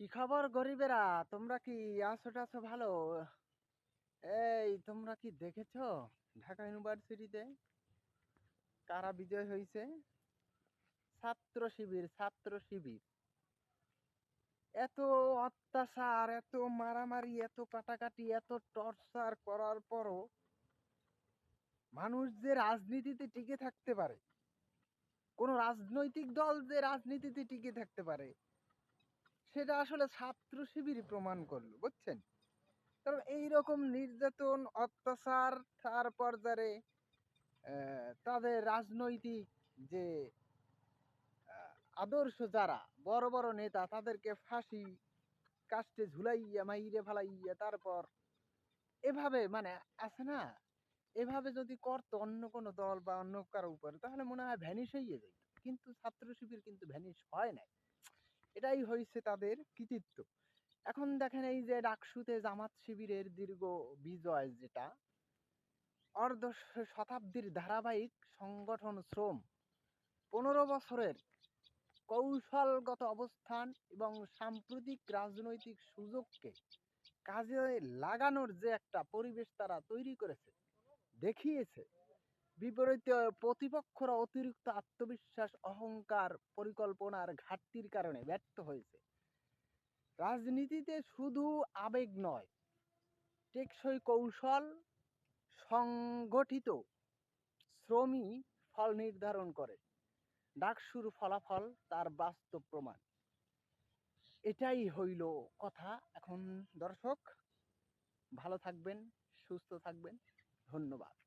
কি খবর গরিবেরা? তোমরা কি আছো টাছো ভালো? এই তোমরা কি দেখেছ ঢাকা ইউনিভার্সিটিতে কারা বিজয় হয়েছে ছাত্র শিবির ছাত্র শিবির। এত অত্যাচার, এত মারামারি, এত কাটাকাটি, এত টর্চার করার পরও মানুষ যে রাজনীতিতে টিকে থাকতে পারে, কোন রাজনৈতিক দল যে রাজনীতিতে টিকে থাকতে পারে সেটা আসলে ছাত্র শিবিরই প্রমাণ করল, বুঝছেন? কারণ এইরকম নির্যাতন, অত্যাচার, তার পর্যায়ে তাদের রাজনৈতিক যে আদর্শ যারা, বড় বড় নেতা, তাদেরকে ফাঁসি কাস্টে ঝুলাইয়া, মাইরে ফালাইয়া, তারপর এভাবে মানে আছে না? এভাবে যদি করতো অন্য কোনো দল বা অন্য কারও উপরে, তাহলে মনে হয় ভ্যানিশ হয়ে যেত কিন্তু ছাত্র শিবির কিন্তু ভ্যানিশ হয় নাই। এটাই হয়েছে তাদের কৃতিত্ব। এখন দেখেন এই যে ডাকসুতে জামাত শিবিরের দীর্ঘ বিজয় যেটা, অর্ধ শতাব্দীর ধারাবাহিক সংগঠন শ্রম, পনেরো বছরের কৌশলগত অবস্থান এবং সাম্প্রতিক রাজনৈতিক সুযোগকে কাজে লাগানোর যে একটা পরিবেশ তারা তৈরি করেছে, দেখিয়েছে। বিপরীতে প্রতিপক্ষরা অতিরিক্ত আত্মবিশ্বাস, অহংকার পরিকল্পনার ঘাটতির কারণে ব্যর্থ হয়েছে। রাজনীতিতে শুধু আবেগ নয়, টেকসই কৌশল, সংগঠিত শ্রমই ফল নির্ধারণ করে। ডাকসুর ফলাফল তার বাস্তব প্রমাণ। এটাই হইল কথা এখন দর্শক। ভালো থাকবেন, সুস্থ থাকবেন। ধন্যবাদ।